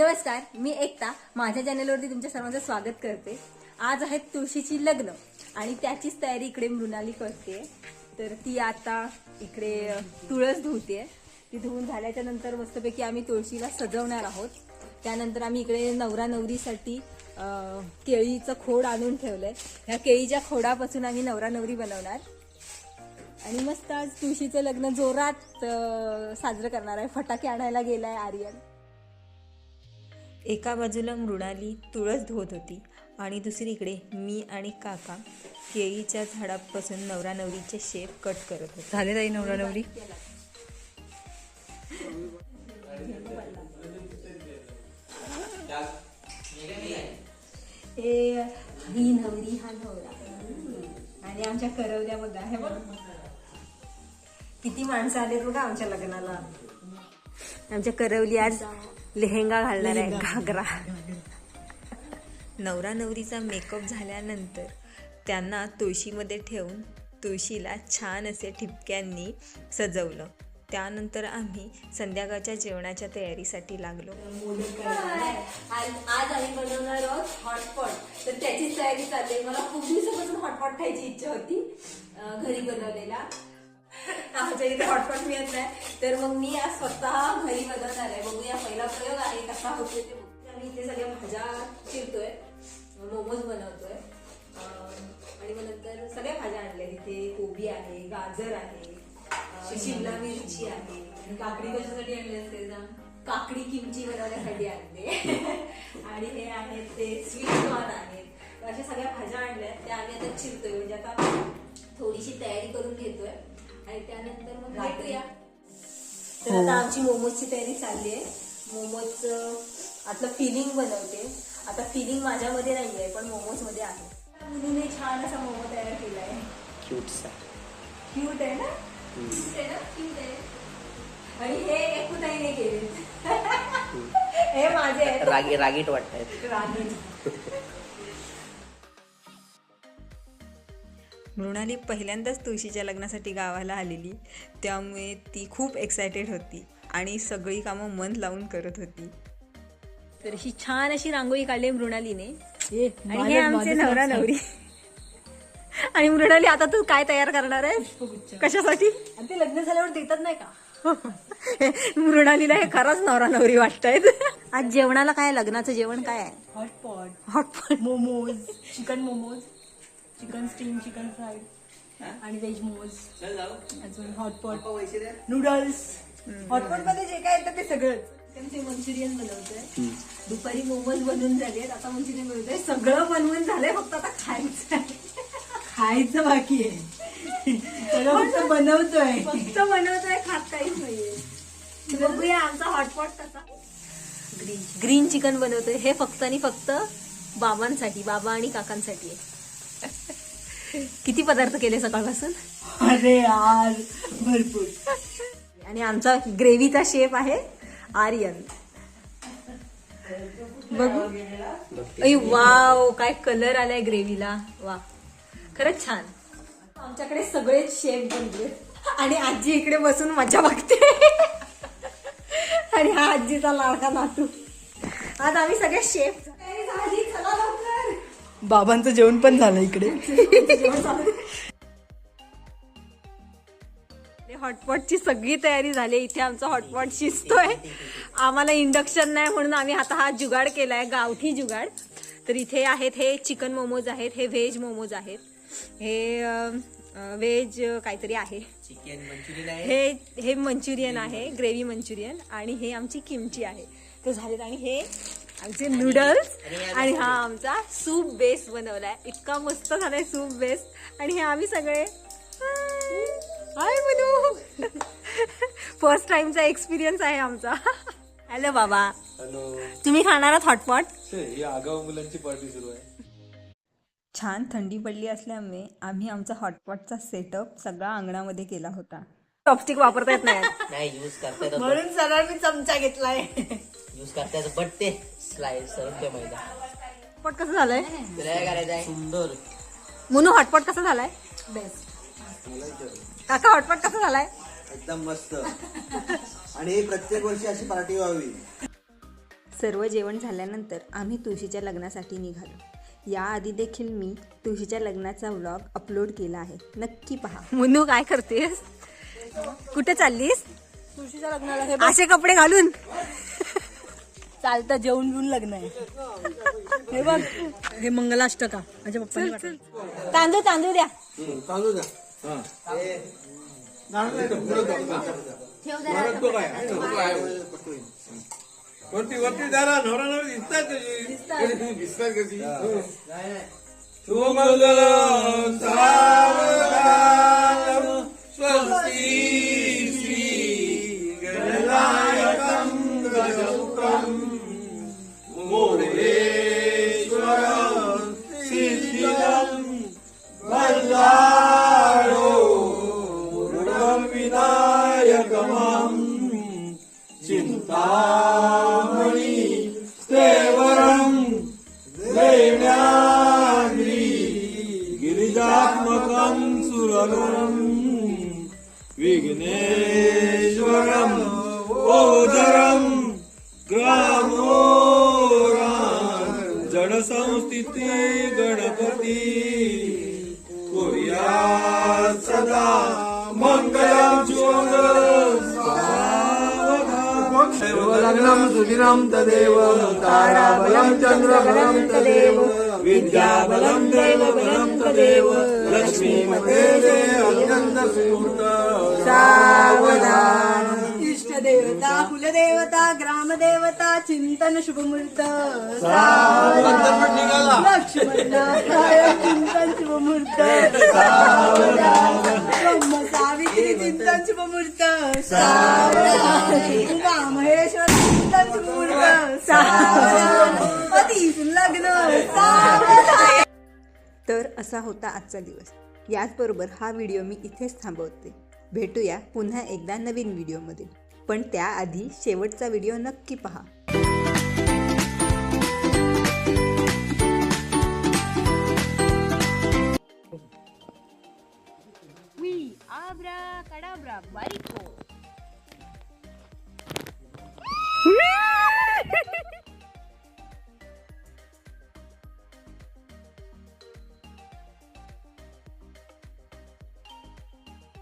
नमस्कार मी एकता. माझ्या चॅनलवरती तुमच्या सर्वांचं स्वागत करते. आज आहे तुळशीची लग्न आणि त्याचीच तयारी इकडे मृणाली करते. तर ती आता इकडे तुळस धुवते ती धुवून झाल्याच्यानंतर मस्तपैकी आम्ही तुळशीला सजवणार आहोत. त्यानंतर आम्ही इकडे नवरा नवरीसाठी केळीचं खोड आणून ठेवलंय. ह्या केळीच्या खोडापासून आम्ही नवरा नवरी बनवणार. आणि मस्त आज तुळशीचं लग्न जोरात साजरं करणार आहे. फटाके आणायला गेलाय आर्यन. एका बाजूला मृणाली तुळस धुवत होती आणि दुसरीकडे मी आणि काका केळीच्या झाडापासून नवरा नवरीचे शेप कट करत होते. झाले ताई नवरा नवरी हे ही नवरी हा नवरा. आणि आमच्या करवल्या बघा हे बघ. किती माणसं आलेत बघा आमच्या लग्नाला. आमच्या करवली आज लेहेंगा घालणार आहे घागरा. नवरा नवरीचा मेकअप झाल्यानंतर त्यांना तुळशीमध्ये ठेवून तुळशीला छान असे ठिपक्यांनी सजवलं. त्यानंतर आम्ही संध्याकाळच्या जेवणाच्या तयारीसाठी लागलो. आज आम्ही बनवणार आहोत हॉटपॉट तर त्याचीच तयारी चालली. मला खूप दिवसापासून हॉटपॉट खायची इच्छा होती. घरी बनवलेला. आमच्या इथे हॉटपॉट मिळत नाही तर मग मी आज स्वतः घरी बनवणार आहे बघूया पहिला प्रयोग आहे कसा होतोय ते. आम्ही इथे सगळ्या भाज्या चिरतोय मोमोज बनवतोय. आणि मग नंतर सगळ्या भाज्या आणल्या. तिथे कोबी आहे गाजर आहे शिमला मिरची. आहे. काकडी कशासाठी आणली असते ना काकडी किमची बनवण्यासाठी आणते आणि हे आहेत ते स्वीट कॉर्न आहेत. अशा सगळ्या भाज्या आणल्या त्या आम्ही आता चिरतोय. म्हणजे आता थोडीशी तयारी करून घेतोय. आणि त्यानंतर मग भेटूया. तर आता आमची मोमोजची तयारी चालली आहे. मोमोज आतलं फिलिंग बनवते. आता फिलिंग माझ्यामध्ये नाही आहे पण मोमोजमध्ये आहे मुलीने छान असा मोमो तयार केलाय. क्यूटसा क्यूट आहे ना? क्यूट आहे ना? क्यूट आहे. आणि हे एकुताईने केले हे माझे आहेत. रागी रागीट वाटतायत राणी मृणाली पहिल्यांदाच तुळशीच्या लग्नासाठी गावाला आलेली. त्यामुळे ती खूप एक्सायटेड होती आणि सगळी कामं मन लावून करत होती. तर अशी छान अशी रांगोळी काढली मृणालीने. आणि हे आमचे नवरा नाव नवरी. आणि मृणाली आता तू काय तयार करणार आहे कशासाठी? आणि ते लग्न झाल्यावर देतात नाही का? मृणालीला हे खरंच नवरा नवरी वाटतायत. आज जेवणाला काय लग्नाचं जेवण काय आहे? Hotpot. Hotpot. Momos. Chicken momos. Chicken steam chicken fried आणि व्हेज मोमोज. अजून हॉटपॉट नूडल्स हॉटपॉटमध्ये जे काय येतं ते सगळंच त्यांचे मंचुरियन बनवतोय. दुपारी मोमोज बनवून झालेत आता मंचुरियन बनवतोय. सगळं बनवून झालंय फक्त आता खायचं. खायचं बाकी आहे. सगळं फक्त बनवतोय. फक्त बनवतोय खात काहीच नाहीये. बघूया आमचा हॉटपॉट कसा. ग्रीन ग्रीन चिकन बनवतोय. हे फक्त आणि फक्त बाबांसाठी बाबा आणि काकांसाठी आहे. किती पदार्थ केले सकाळपासून? अरे यार भरपूर. आणि आमचा ग्रेव्हीचा शेफ आहे आर्यन. बघू. अय वाव काय कलर आलाय ग्रेव्हीला. वा खरंच छान. आमच्याकडे सगळेच शेफ बनले. आणि आजी इकडे बसून मजा बघते. आणि हा आजीचा लाडका नातू. आज आम्ही सगळे शेफ बाबांचं जेवण पण झालं इकडे. हॉटपॉटची सगळी तयारी झाली इथे आमचा हॉटपॉट शिजतोय. आम्हाला इंडक्शन नाही म्हणून आम्ही आता हा जुगाड केलाय गावठी जुगाड. तर इथे आहेत हे चिकन मोमोज आहेत हे व्हेज मोमोज आहेत. हे व्हेज काहीतरी आहे. चिकन मंचुरियन आहे. हे हे मंचुरियन आहे ग्रेव्ही मंचुरियन आणि हे आमची किमची आहे. ते झालेत आणि हे आमचे नूडल्स आणि हा आमचा सूप बेस बनवलाय. इतका मस्त झालाय सूप बेस आणि हे आम्ही सगळे हाय. म्हणू फर्स्ट टाइमचा एक्सपिरियन्स आहे आमचा. हॅलो बाबा. हॅलो तुम्ही खाणार आहात हॉटपॉट ही आगाऊ मुलांची पार्टी सुरू आहे. छान थंडी पडली असल्यामुळे आम्ही आमचा हॉटपॉटचा सेटअप सगळा अंगणामध्ये केला होता. चॉपस्टिक वापरता येत नाही. नाही यूज करता येतं म्हणून सरळ मी चमचा घेतलाय. यूज करता येतं बट ते मैदा हॉटपॉट कसं झालंय? तुला काय करायचं आहे सुंदर. मुनू हॉटपॉट कसं झालाय? बेस्ट काका हॉटपॉट कसं झालाय? एकदम मस्त. आणि प्रत्येक वर्षी अशी पार्टी व्हावी. सर्व जेवण झाल्यानंतर आम्ही तुळशीच्या लग्नासाठी निघालो. याआधी देखील मी तुळशीच्या लग्नाचा व्लॉग अपलोड केला आहे. नक्की पहा. मुन्नू काय करतेस? कुठे चाललीस? तुळशीच्या लग्नाला हे असे कपडे घालून. चालतं जेवण बिवून लग्न आहे. हे बघ. हे मंगलाष्टका. माझ्या पप्पांनी पाठवलं. तांदूळ तांदूळ द्या. वरती वरती जरा नवरा नवरी दिसतात कशी? दिसतात कशी? सुमंगल सावधान स्वस्ती. चिन्तामणि देवरं देव्याग्रि गिरिजात्मकं सुरगुणं विघ्नेश्वरम् ओदरं ग्रामोरा जडसंस्थिते गणपती कुर्यात् सदा मङ्गलं लग्नं सुदिनं तदेव ताराबलं चन्द्रबलं तदेव विद्याबलं देवबलं तदेव लक्ष्मीमते अत्यन्तसुहृत सावधान। इष्टदेवता कुलदेवता ग्रामदेवता चिंतन शुभमुहूर्त लक्ष्मण चिंतन शुभमुहूर्त ब्रह्म सावित्री चिंतन शुभमुहूर्त उमा महेश्वर तर असा होता आजचा दिवस. याचबरोबर हा व्हिडिओ मी इथेच थांबवते. भेटूया पुन्हा एकदा नवीन व्हिडिओमध्ये. पण त्याआधी शेवटचा व्हिडिओ नक्की पहा. Abra, cadabra, barico.